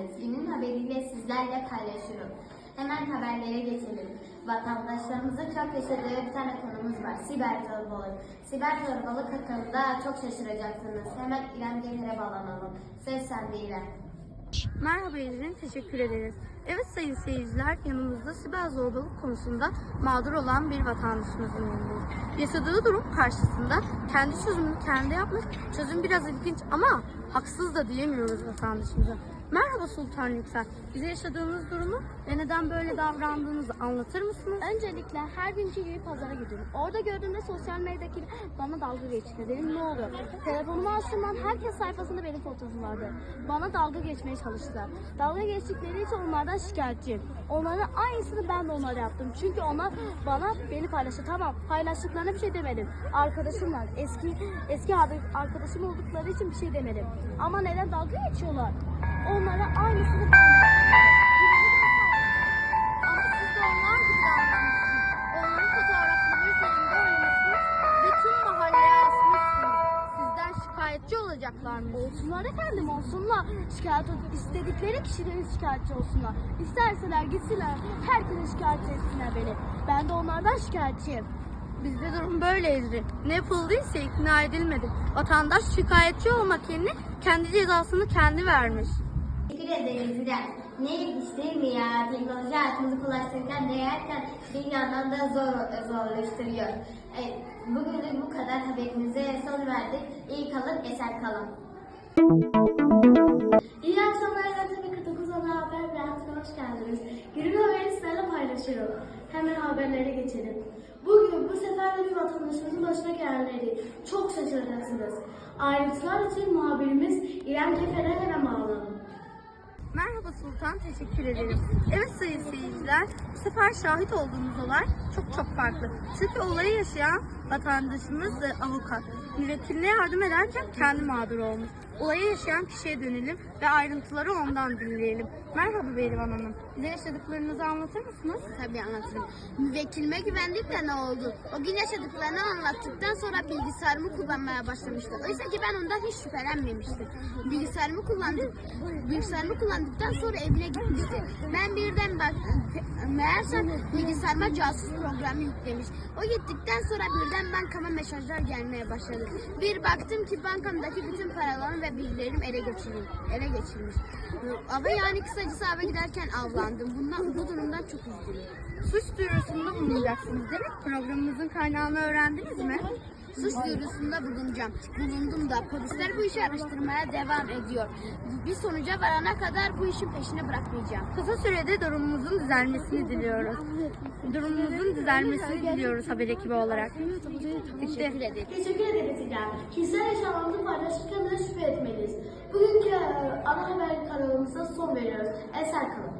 geldiniz. Günün haberiyle sizlerle paylaşıyorum. Hemen haberlere geçelim. Vatandaşlarımıza çok yaşadığı bir tane konumuz var. Siber zorbalık. Siber zorbalık hakkında çok şaşıracaksınız. Hemen İrem Gelir'e bağlanalım. Söz sende İrem. Merhaba izin, teşekkür ederiz. Evet sayın seyirciler, yanımızda siber zorbalık konusunda mağdur olan bir vatandaşımızın yanındayız. Yaşadığı durum karşısında kendi çözümünü kendi yapmış, çözüm biraz ilginç ama haksız da diyemiyoruz vatandaşımıza. Merhaba Sultan Yüksel. Bize yaşadığınız durumu ve neden böyle davrandığınızı anlatır mısınız? Öncelikle her günkü gibi pazara gidiyorum. Orada gördüğümde sosyal medyadaki bana dalga geçti. Dedim ne oluyor? Telefonumu açtığımdan herkes sayfasında benim fotoğrafım vardı. Bana dalga geçmeye çalıştılar. Dalga geçtikleri için onlardan şikayetçiyim. Onların aynısını ben de onlara yaptım. Çünkü onlar bana beni paylaştı. Tamam paylaştıklarına bir şey demedim. Arkadaşımlar eski eski arkadaşım oldukları için bir şey demedim. Ama neden dalga geçiyorlar? Onlara aynısını ben de. Ama siz de onlar gibi davranmışsınız. Onların fotoğrafları üzerinde oynamışsınız ve tüm mahalleye asmışsınız. Sizden şikayetçi olacaklarmış. Olsunlar efendim olsunlar. Şikayet istedikleri kişilerin şikayetçi olsunlar. İsterseler gitsinler herkese şikayet etsinler beni. Ben de onlardan şikayetçiyim. Bizde durum böyle Ezri. Ne yapıldıysa ikna edilmedi. Vatandaş şikayetçi olmak yerine kendi cezasını kendi vermiş. Teşekkür ederiz İrem. Ne ilginç değil mi ya? Teknoloji hayatımızı kolaylaştırırken değerken bir yandan da zor, zorlaştırıyor. E, bugünlük bu kadar haberimize son verdik. İyi kalın, esen kalın. İyi akşamlar Yönetim 49 ana haber beğendiğine hoş geldiniz. Günün haberi sizlerle paylaşıyorum. Hemen haberlere geçelim. Bugün bu sefer de bir vatandaşımızın başına gelenleri çok şaşıracaksınız. Ayrıntılar için muhabirimiz İrem Kefer'e hemen bağlanalım. Merhaba Sultan, teşekkür ederiz. Evet sayın seyirciler, bu sefer şahit olduğumuz olay çok çok farklı. Çünkü olayı yaşayan vatandaşımız e, avukat. Müvekkiline yardım ederken kendi mağdur olmuş. Olayı yaşayan kişiye dönelim ve ayrıntıları ondan dinleyelim. Merhaba Berivan Hanım, bize yaşadıklarınızı anlatır mısınız? Tabii anlatırım. Müvekkilime güvendik de ne oldu? O gün yaşadıklarını anlattıktan sonra bilgisayarımı kullanmaya başlamıştı. Oysa ki ben ondan hiç şüphelenmemiştim. Bilgisayarımı kullandık. Bilgisayarımı kullandıktan sonra evine gitmişti. Ben birden bak meğerse bilgisayarıma casus programı yüklemiş. O gittikten sonra birden bankama mesajlar gelmeye başladı. Bir baktım ki bankamdaki bütün paralarım ve bilgilerim ele geçirilmiş. Ele geçirmiş. Ava yani kısacası ava giderken avlandım. Bundan bu durumdan çok üzgünüm. Suç duyurusunda bulunacaksınız değil mi? Programımızın kaynağını öğrendiniz mi? Suç duyurusunda bulunacağım. Bulundum da polisler bu işi araştırmaya devam ediyor. Bir sonuca varana kadar bu işin peşini bırakmayacağım. Kısa sürede durumumuzun düzelmesini diliyoruz. Durumumuzun düzelmesini diliyoruz haber ekibi olarak. Teşekkür ederim. Teşekkür ederiz İrem. Kişisel yaşamlarını paylaşırken de şüphe etmeliyiz. Bugünkü ana haber kanalımıza son veriyoruz. Eser kalın.